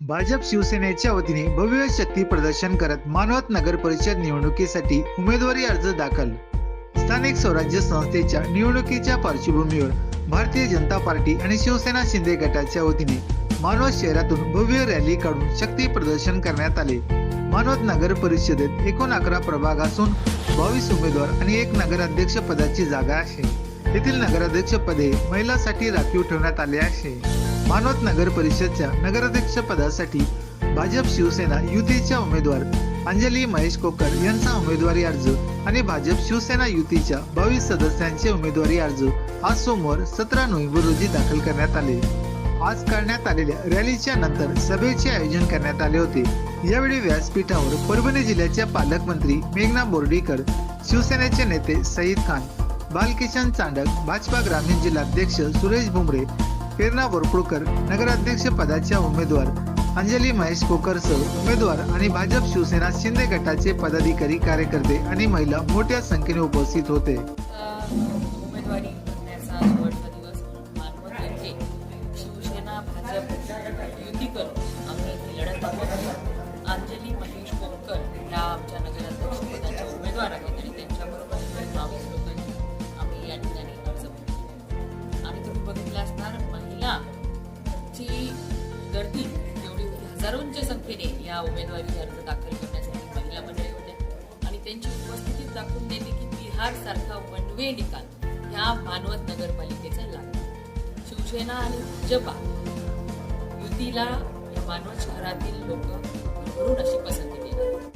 भाजप शिवसेनेच्या वतीने भव्य शक्ती प्रदर्शन करत मानवत नगर परिषद निवडणुकीसाठी उमेदवारी अर्ज दाखल. स्थानिक स्वराज्य संस्थेच्या निवडणुकीच्या पार्श्वभूमीवर भारतीय जनता पार्टी आणि शिवसेना शिंदे गटाच्या वतीने मानवत शहरातून भव्य रॅली काढून शक्ती प्रदर्शन करण्यात आले. मानवत नगर परिषदेत एकूण अकरा प्रभाग असून बावीस उमेदवार आणि एक नगराध्यक्ष पदाची जागा आहे. येथील नगराध्यक्ष पदे महिलांसाठी राखीव ठेवण्यात आले आहे. मानवत नगर परिषदच्या नगराध्यक्ष पदासाठी भाजप शिवसेना युतीच्या उमेदवार अंजली महेश कोकर यांचा उमेदवारी अर्ज आणि भाजप शिवसेना युतीच्या बावीस सदस्यांचे उमेदवारी अर्ज आज सोमवार सतरा नोव्हेंबर रोजी दाखल करण्यात आले. आज करण्यात आलेल्या रॅलीच्या नंतर सभेचे आयोजन करण्यात आले होते. यावेळी व्यासपीठावर परभणी जिल्ह्याच्या पालकमंत्री मेघना बोर्डीकर शिवसेनेचे नेते सईद खान बालकिशन चांडक भाजपा ग्रामीण जिल्हाध्यक्ष सुरेश भुमरे प्रेरणा बोरकुळकर नगराध्यक्ष पदाच्या उमेदवार अंजली महेश कोकरसह उमेदवार आणि भाजप शिवसेना शिंदे गटाचे पदाधिकारी कार्यकर्ते आणि महिला मोठ्या संख्येने उपस्थित होते. गर्दी. एवढी हजारोंच्या संख्येने या उमेदवारी अर्ज दाखल करण्यासाठी महिला मंडळी होत्या. आणि त्यांची उपस्थिती दाखवून देते की बिहार सारखा वन वे निकाल ह्या मानवत नगरपालिकेचा लागला शिवसेना आणि भाजपा युतीला या मानवत शहरातील लोक भरून अशी पसंती देणार